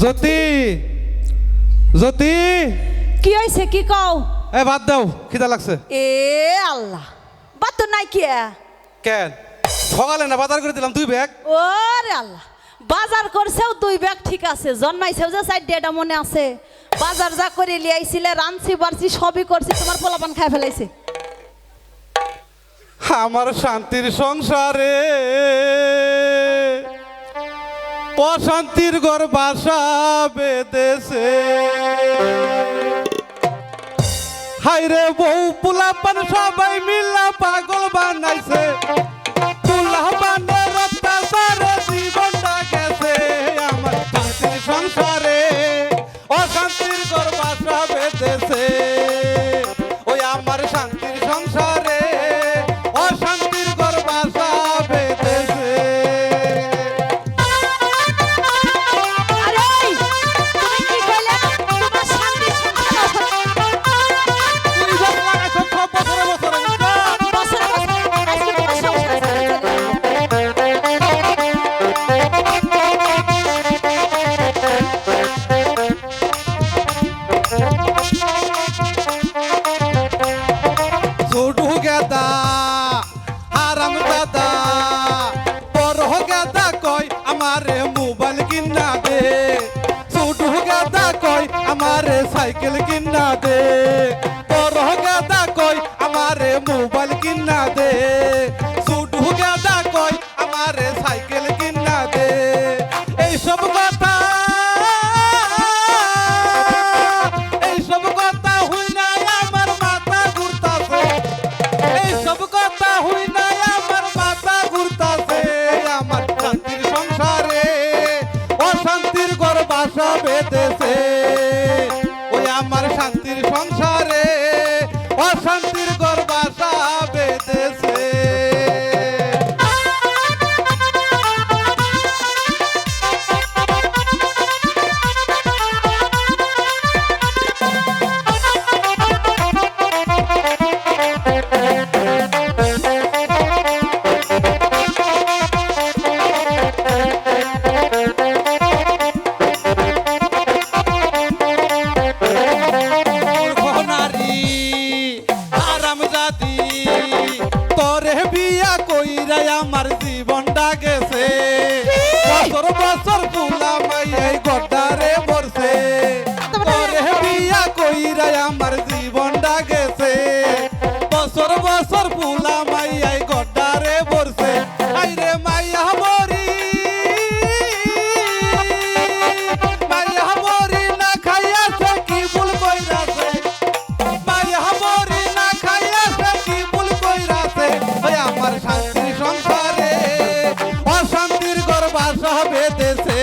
জ্যোতি জ্যোতি। কি হয়েছে কি কও? এ বাদ দাও খিদা লাগছে। এ আল্লাহ বাত নাই কি কেন? সকালে না বাজার করে দিলাম দুই ব্যাগ। ওরে আল্লাহ বাজার করছেও দুই ব্যাগ ঠিক আছে জন্মাইছেও যে সাইড এটা মনে আছে। বাজার যা করে লিয়াইছিলে রানছি বাড়ছি সবই করছি তোমার পোলাপান খাই ফেলাইছে। আমার শান্তির সংসারে। অশান্তির ঘর বাসা বেঁধেছে। হাইরে বউ পুলাপান সবাই মিল্লা পাগল বানাইছে। গেদা, হারাম দাদা বড় গেদা কয় আমারে মোবাইল কিনা দে। ছোটু গেদা কয় আমারে সাইকেল কিনা দে। বড় গেদা কয় আমারে মোবাইল বেঁধেছে বছর বছর ফুলাম এই গদ্দারে মরছে আইরে মাইয়া মরি। মাইয়া মরি না খাইয়াছে কি ভুল কইরাছে। মাইয়া মরি না খাইয়াছে কি ভুল কইরাছে। ওই আমার শান্তির সংসারে, অশান্তির ঘর বাসা বেঁধেছে।